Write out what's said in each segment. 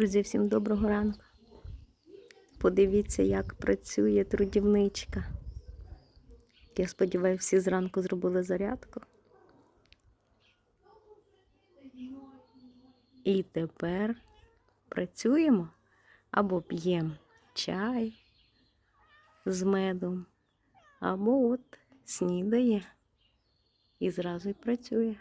Друзі, всім доброго ранку. Подивіться, як працює трудівничка. Я сподіваюся, всі зранку зробили зарядку. І тепер працюємо або п'ємо чай з медом, або от снідає і зразу й працює.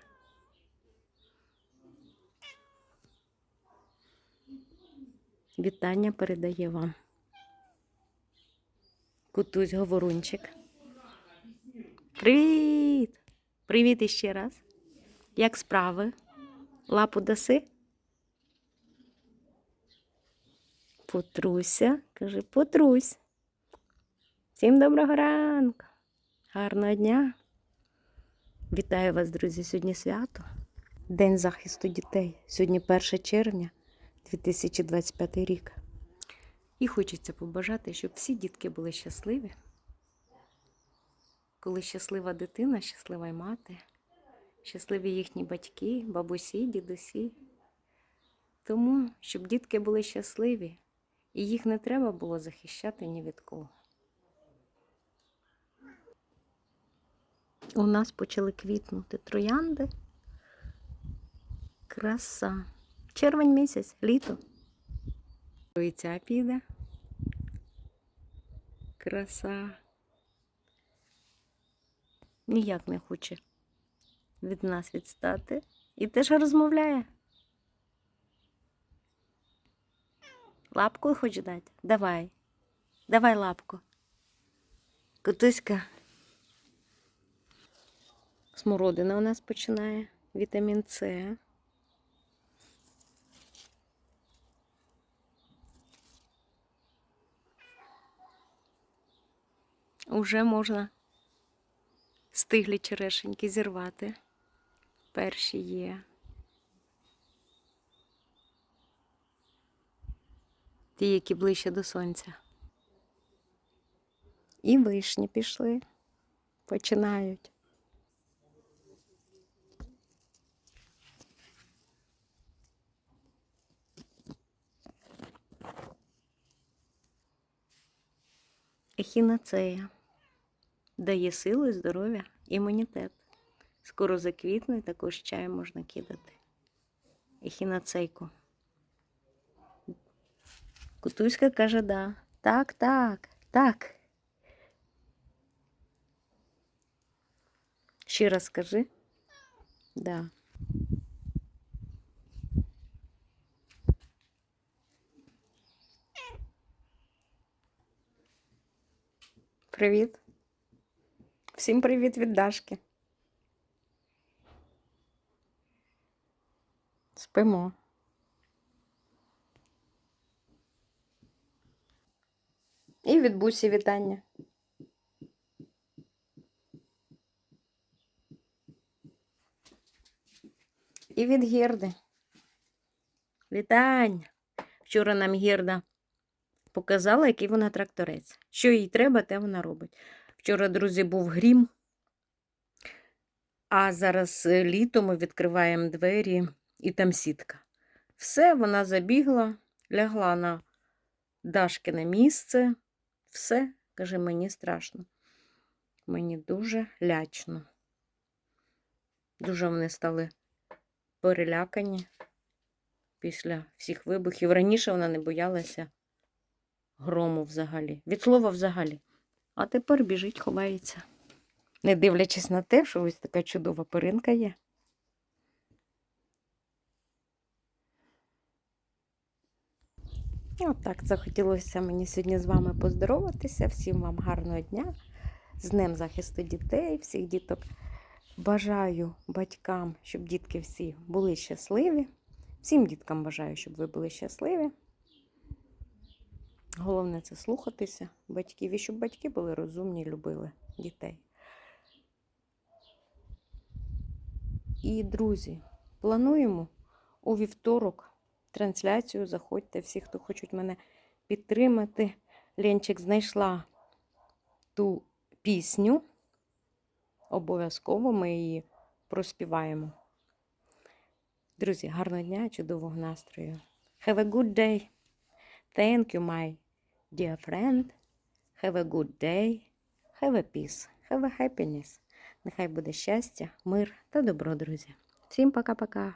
Вітання передає вам. Кутусь говорунчик. Привіт! Привіт іще раз. Як справи? Лапу даси? Потруся. Каже, потрусь. Всім доброго ранку. Гарного дня. Вітаю вас, друзі, сьогодні свято. День захисту дітей. Сьогодні 1 червня 2025 рік. І хочеться побажати, щоб всі дітки були щасливі. Коли щаслива дитина, щаслива й мати, щасливі їхні батьки, бабусі, дідусі. Тому, щоб дітки були щасливі, і їх не треба було захищати ні від кого. У нас почали квітнути троянди. Краса. Червень місяць, літо. І ця піде. Краса. Ніяк не хоче від нас відстати. І теж розмовляє. Лапку хоче дати? Давай. Давай лапку. Кутуська. Смородина у нас починає. Вітамін С. Уже можна стиглі черешеньки зірвати. Перші є. Ті, які ближче до сонця. І вишні пішли. Починають. Ехінацея дає силу, і здоров'я, імунітет. Скоро заквітне, також чаю можна кидати. Ехінацейку. Кутуська каже, да. Так, так, так. Ще раз скажи. Да. Привіт. Всім привіт від Дашки. Спимо. І від бусі вітання. І від Герди. Вітання. Вчора нам Герда показала, який вона тракторець. Що їй треба, те вона робить. Вчора, друзі, був грім, а зараз е, літо ми відкриваємо двері і там сітка. Все, вона забігла, лягла на Дашкине місце. Все, каже, мені страшно. Мені дуже лячно. Дуже вони стали перелякані після всіх вибухів. Раніше вона не боялася грому взагалі. Від слова взагалі. А тепер біжить, ховається. Не дивлячись на те, що ось така чудова перинка є. Отак захотілося мені сьогодні з вами поздороватися. Всім вам гарного дня. З Днем захисту дітей, всіх діток. Бажаю батькам, щоб дітки всі були щасливі. Всім діткам бажаю, щоб ви були щасливі. Головне це слухатися батьків і щоб батьки були розумні, любили дітей. І, друзі, плануємо у вівторок трансляцію. Заходьте, всі, хто хочуть мене підтримати. Ленчик знайшла ту пісню. Обов'язково ми її проспіваємо. Друзі, гарного дня, чудового настрою. Have a good day. Thank you, my dear friend. Have a good day. Have a peace. Have a happiness. Нехай буде щастя, мир та добро, друзі. Всім пока-пока.